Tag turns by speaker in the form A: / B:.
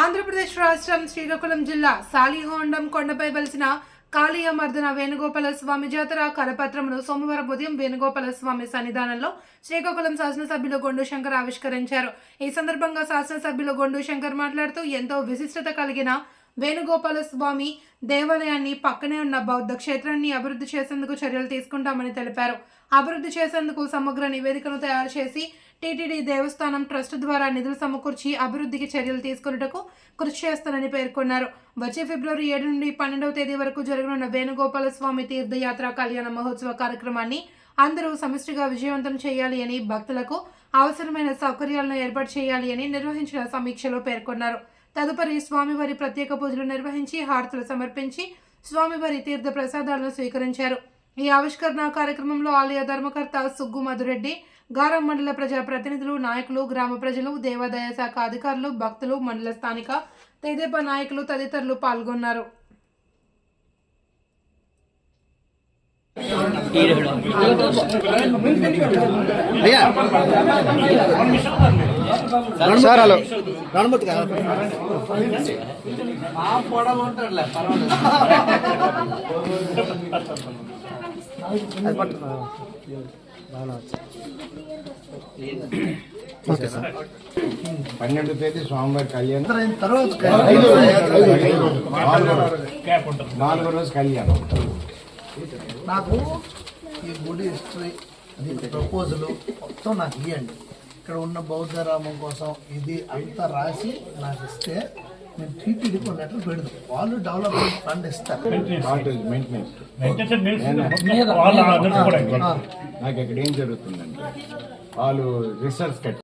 A: ఆంధ్రప్రదేశ్ రాష్ట్రం శ్రీకాకుళం జిల్లా సాలిహోండం కొండపై వెలిసిన కాళీయ మర్దన వేణుగోపాల స్వామి జాతర కరపత్రమును సోమవారం ఉదయం వేణుగోపాల స్వామి సన్నిధానంలో శ్రీకాకుళం శాసనసభ్యులు గొండు శంకర్ ఆవిష్కరించారు. ఈ సందర్భంగా శాసనసభ్యులు గొండు శంకర్ మాట్లాడుతూ ఎంతో విశిష్టత కలిగిన వేణుగోపాల స్వామి దేవాలయాన్ని పక్కనే ఉన్న బౌద్ధ క్షేత్రాన్ని అభివృద్ధి చేసేందుకు చర్యలు తీసుకుంటామని తెలిపారు. అభివృద్ధి చేసేందుకు సమగ్ర నివేదికను తయారు చేసి టీటీడీ దేవస్థానం ట్రస్ట్ ద్వారా నిధులు సమకూర్చి అభివృద్ధికి చర్యలు తీసుకున్నటకు కృషి చేస్తానని పేర్కొన్నారు. వచ్చే ఫిబ్రవరి ఏడు నుండి పన్నెండవ తేదీ వరకు జరగనున్న వేణుగోపాల స్వామి తీర్థయాత్ర కళ్యాణ మహోత్సవ కార్యక్రమాన్ని అందరూ సమిష్టిగా విజయవంతం చేయాలి అని భక్తులకు అవసరమైన సౌకర్యాలను ఏర్పాటు చేయాలి అని నిర్వహించిన సమీక్షలో పేర్కొన్నారు. తదుపరి స్వామివారి ప్రత్యేక పూజలు నిర్వహించి హారతులు సమర్పించి స్వామివారి తీర్థ ప్రసాదాలను స్వీకరించారు. ఈ ఆవిష్కరణ కార్యక్రమంలో ఆలయ ధర్మకర్త సుగ్గు మధురెడ్డి గారం మండల ప్రజా ప్రతినిధులు నాయకులు గ్రామ ప్రజలు దేవాదాయ శాఖ అధికారులు భక్తులు మండల స్థానిక తెదేపా నాయకులు తదితరులు పాల్గొన్నారు.
B: అయ్యా. Sir hello. గణపతి అది పట్టు ఓకే సార్.
C: పన్నెండు తేదీ స్వామివారి కళ్యాణం.
B: తర్వాత
C: నాలుగో రోజు. కళ్యాణం.
B: నాకు ఈ గుడి హిస్టరీ ప్రపోజల్ మొత్తం నాకు ఇవ్వండి ఇక్కడ ఉన్న బౌద్ధ రామం కోసం ఇది అంతా రాసి నాకు ఇస్తే నేను టీటీడీకి ఒక లెటర్ పెడదాం. వాళ్ళు డెవలప్మెంట్ ఫండ్ ఇస్తారు.
C: నాకు ఇక్కడ ఏం జరుగుతుందంటే వాళ్ళు రిసర్చ్ కట్